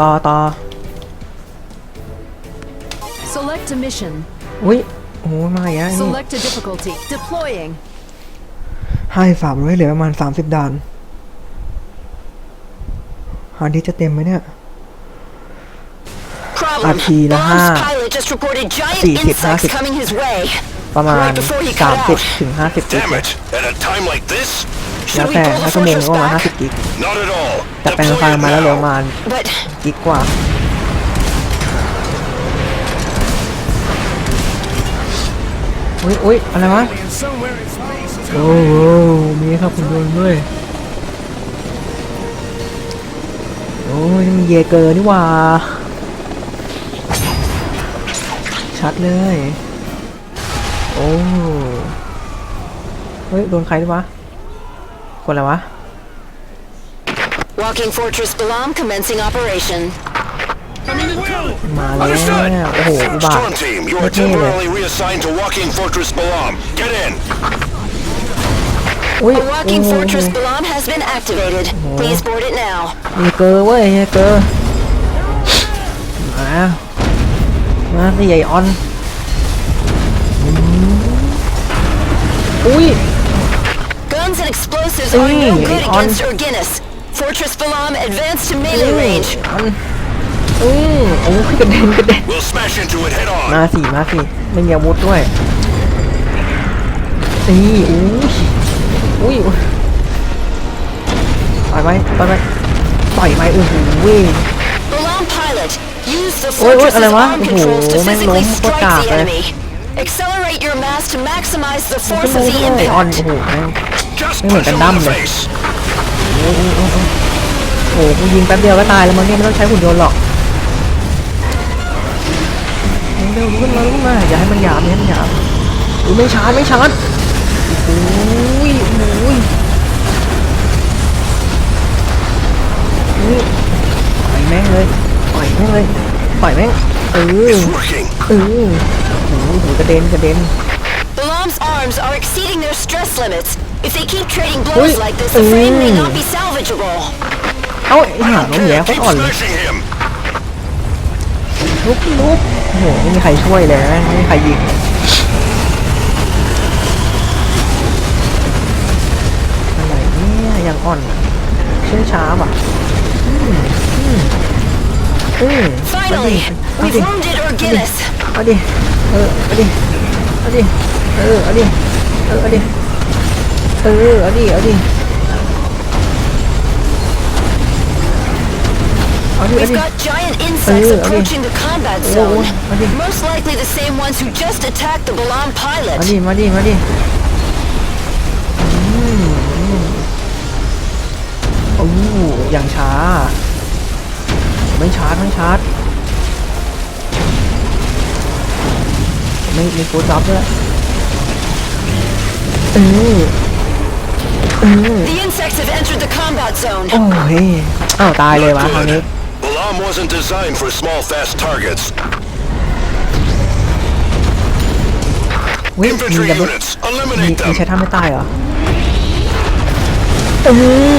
ต่อต่อ Select a mission. อุ้ยโอ้มาอีกแล้วนี่ Select a difficulty. Deploying. ให้สามร้อยเหลือประมาณสามสิบด่านฮาร์ดดิสก์จะเต็มไหมเนี่ย Problem. Aquí, Bomb's lahat. pilot just reported giant 40, insects 50. coming his way. ประมาณ Right before he สาม cut สิบ out. ถึงห้าสิบกิก Damn it! At a time like this? แล้ว Should we แต่ pull ถ้า the ชั่วโมง fortress ก็ประมาณห้า back? สิบกิก Not at all. แต่แปลง Deploy ไฟล์ it มาแล้วเหลือ now. ประมาณ But กิกกว่าอุ้ยอุ้ยอะไรวะโอ้โหมีครับคุณยนต์ด้วยโอ้ยนี่มันเยเกอร์นี่หว่า ชัดเลย โอ้เฮ้ย โดนใครด้วยวะคน อะไรวะ Walking Fortress Balam commencing operation. มาแล้ว โอ้โห อุบาท Storm team, you ไม่ are เท่เลย temporarily reassigned to Walking Fortress Balam. Get in. อุ้ย A โอ้ Walking โห Fortress Balam has been activated. Please board it now. เยเกอร์เว้ยเยเกอร์มา มาสิใหญ่ออนอืมอุ้ย Guns and explosives Hey, are no good on- against Urginus. Fortress Balam advanced to melee range. ออนอืมโอ้ยกระเด็นกระเด็น We'll smash into it head on. มาสิ มาสิ ไม่มีอาวุธด้วยนี่อุ้ยอุ้ยต่อยไหมต่อยไหมต่อยไหมโอ้โหเว้ย Balam pilot, use the Oi, oi, fortress'sอะไรวะ arm โอ้โห controls to แม่ง physically ล้มโคตร strike กาก the เลย enemy. Accelerate your mass to maximize the ขึ้น force มา of the เลยออน impact. โอ้โหแม่ง Just Cái punch này him đâm in the này. face. โอ้โหโอ้โหโอ้โหกูยิงแป๊บเดียวก็ตายแล้วมั้งเนี่ยไม่ต้องใช้หุ่นยนต์หรอกเร็วๆลุกขึ้นมาลุกขึ้นมาอย่าให้มันหยาบอย่าให้มันหยาบอุ้ยไม่ชาร์จไม่ชาร์จโอ้ยโอ้ยนี่ปล่อยแม่งเลยปล่อยแม่งเลยปล่อยแม่งเออ It's working. เออโอ้โหกระเด็นกระเด็น Balam's arms are exceeding their stress limits. If they keep trading Oi, blows like this, the frame may mm. not be salvageable. เอ้าไอ้ห่าน้องแย่โคต Keep รอ่อนเลย smashing him. ลุกลุกโอ้โหไม่มีใครช่วยเลยนะไม่มีใครยิงอะไรเนี่ยยังอ่อนอะเชื่องช้าว่ะอืมอืมอืมเอาดิ Finally, เอา we've ดิ wounded Urginus. เอาดิเออเอาดิเอาดิเออเอาดิเออเอาดิ เออเอาดิเอาดิเอาดิเอา We've ดิ got giant insects Ui, ui. approaching the combat Ui, zone. ui, ui. Most likely the same ones who just attacked the Balam มา pilot. ดิมาดิมาดิอืมอืมโอ้อย่างช้า ไม่ชาร์จไม่ชาร์จไม่มีฟูดจ็อบด้วยเออเออ The insects have entered the combat zone. โอ้ยอ้าวตายเลยวะทางนี้ Balam wasn't designed for small, fast targets. วิมี Infantry ดับเบิล units, มี eliminate มี them. ใช้ท่าไม่ตายเหรอเอ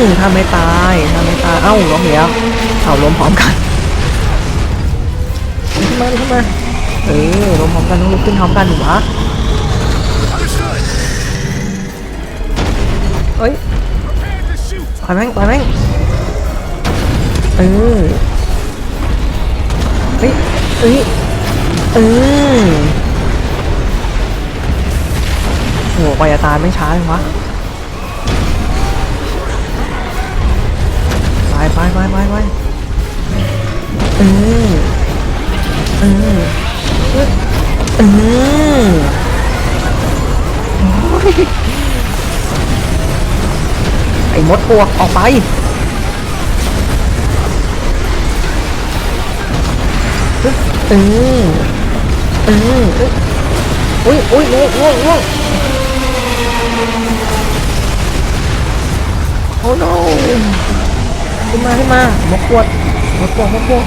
อท่าไม่ตายท่าไม่ตาย เอ้าล้มอีกแล้วเอ้าล้มพร้อมกันลุกขึ้นมาลุกขึ้นมาเออล้มพร้อมกันต้องลุกขึ้นพร้อมกันหนูวะเอ้ยปล่อยแม่งปล่อยแม่งเออเฮ้ยเอ้ยเออโอ้โหกว่าจะตาไม่ช้าเลยวะไปไปไปไปไปเออเออเออโอ้ย ไอ้มดปวกออกไป เออเออเอ้ยอุ้ยอุ้ยล่วงล่วงล่วงโอ้ no ขึ้นมาขึ้นมามกขวดมกขวดมกขวด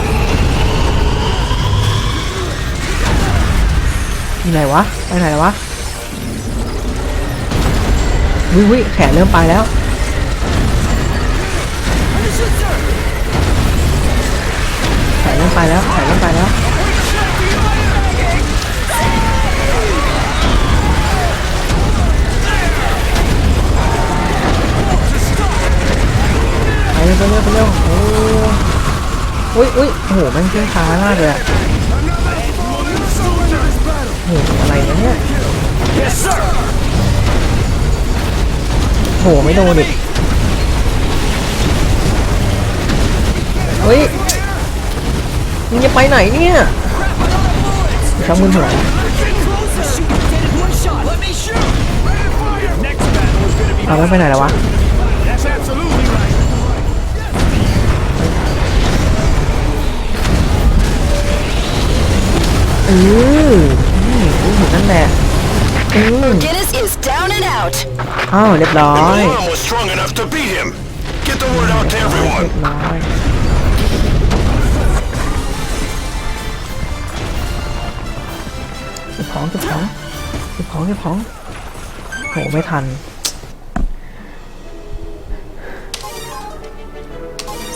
อยู่ไหนวะ ไปไหนแล้ววะวิวิแขนเริ่มไปแล้ว ตายแล้วไข่เริ่มตายแล้วไปเร็วไปเร็วไปเร็วโอ้อุ้ยอุ้ยโอ้โหมันเครื่องช้ามากเลยอะโอ้โหอะไรเนี่ยโหไม่โดนดิเฮ้ย มึงจะไปไหนเนี่ยช่างมึงเถอะเอาไม่ไปไหนแล้ววะ That's absolutely right. เอออืมอืมนั่นแหละอืม Guinness is down and out. อ้าวเรียบร้อย Milan was strong enough to beat him. Get the word out to เรี everyone. ยบร้อย ของเก็บของเก็บของเก็บของโหไม่ทัน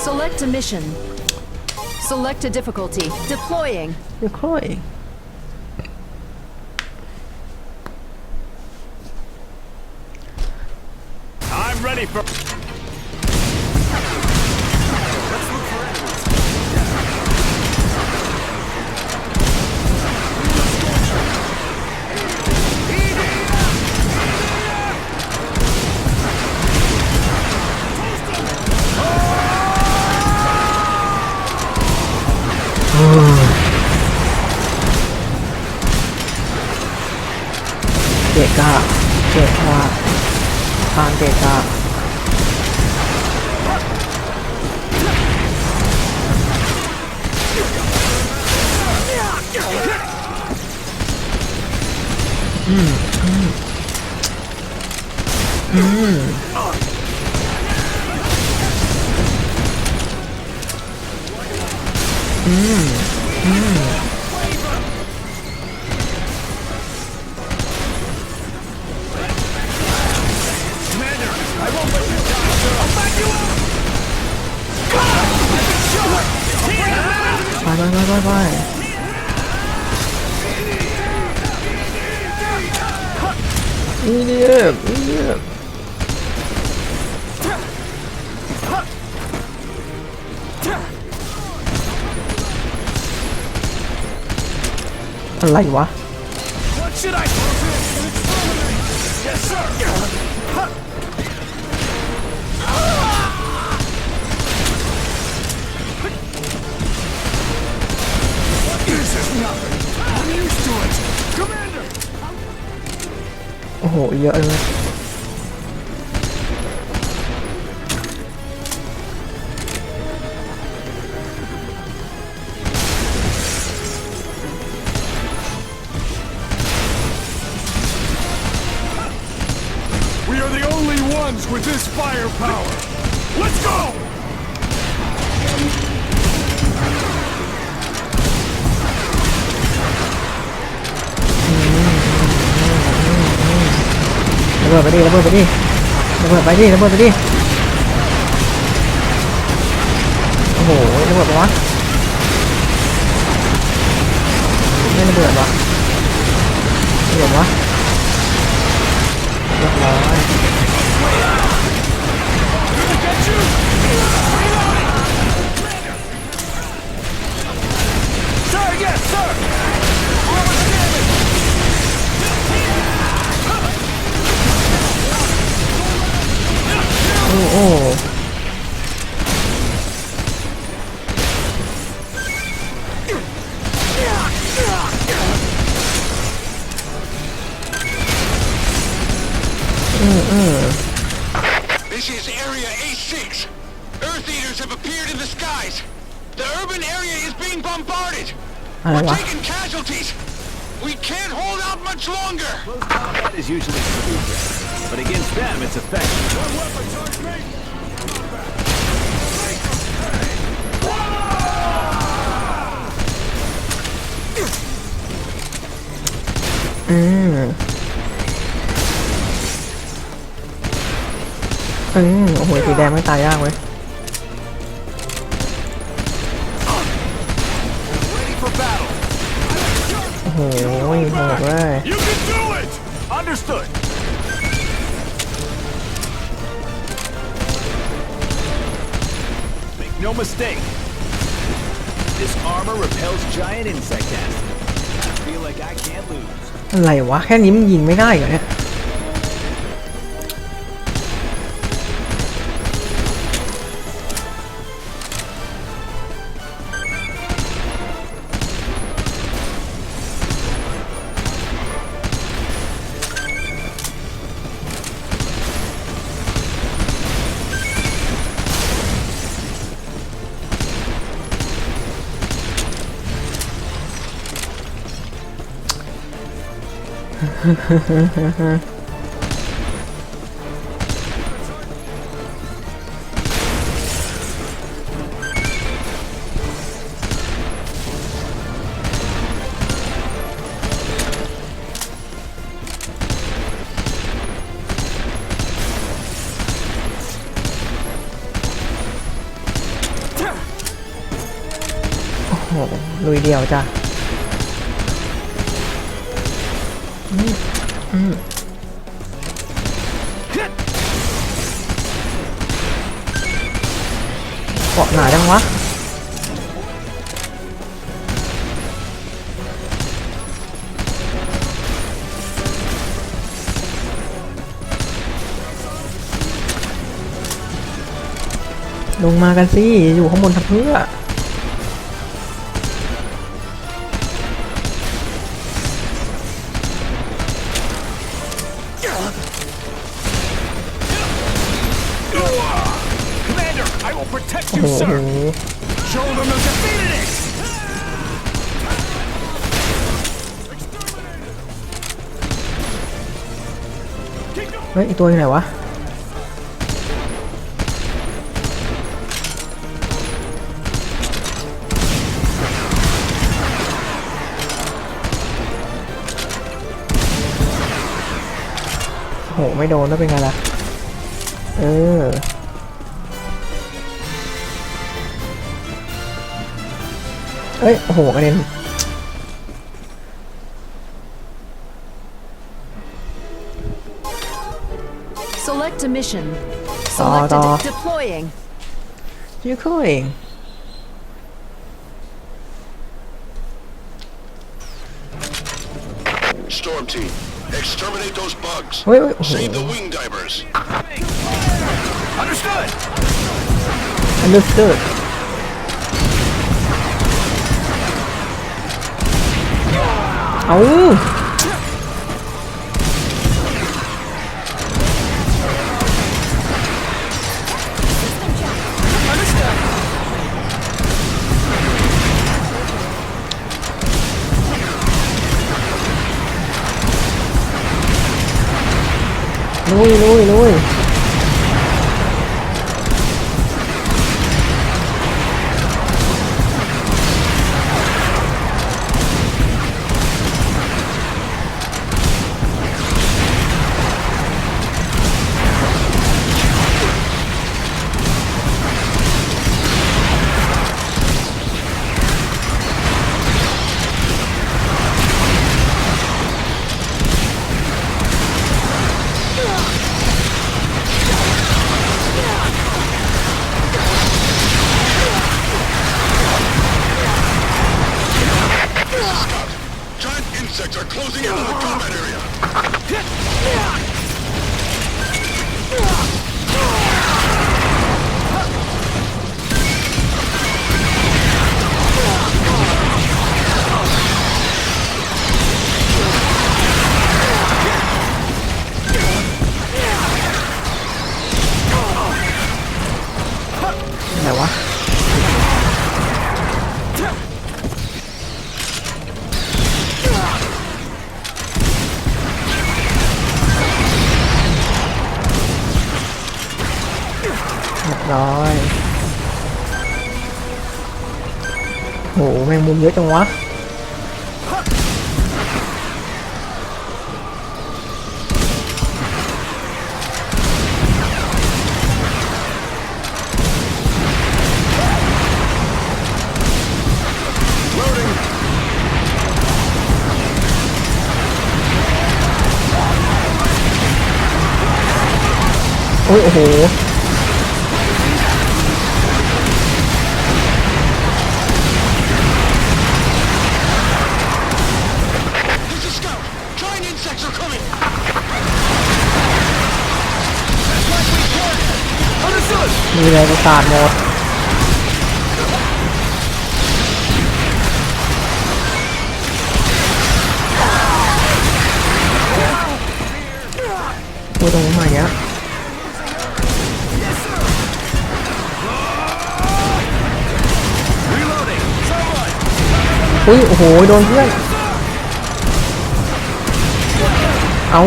Select a mission. Select a difficulty. Deploying. ไ เกะกะเกะกะทางเกะกะไป ไรวะโอ้โห เยอะเลย the only ones with this firepower. Let's go. ระเบิดไปดิระเบิดไปดิระเบิดไปดิระเบิดไปดิโอ้โหระเบิดปะวะไม่ระเบิดวะระเบิดวะเรียบร้อย อะไร We're วะ taking casualties. We can't hold out much longer. That is usually stupid, but against them it's effective. One weapon towards me. อืมอืมโอ้โห สีแดงไม่ตายยากเว้ย Understood. Make no mistake. This armor repels giant insect acid. I feel like I can't lose. อะไรวะ แค่นี้มันยิงไม่ได้เหรอเนี่ย โอ้โหลุยเดียวจ้ะอืมอืม เกาะหนาจังวะลงมากันสิ อยู่ข้างบนทำเพื่อ อ้ you, โห sir! Show them the defeated it! เฮ้ยอีกตัวอยู่ไหนวะโอ้โหไม่โดนแล้วเป็นไงล่ะ เออ เอ้ย โอ้โหกระเด็น Select a mission. Select a da. de- deploying. You going? Storm team, exterminate those bugs. Wait, wait, Save the oh. wing divers. Understood. Understood เอา closing in on the combat area. rồi. Ủa mang muôn dưới trong quá. Ôi ôi มีอะไรประสาทหมดอุ้ยตรงนี้มาเยอะ Reloading! Someone! อุ้ย โอ้โห โดนเพื่อน เอา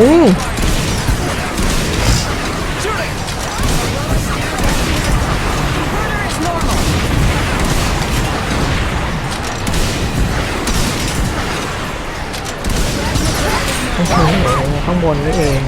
บนนี่เอง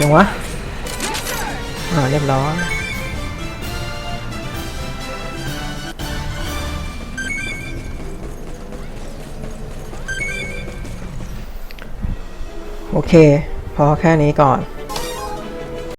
ยังวะอ่าเรียบร้อยโอเค พอแค่นี้ก่อน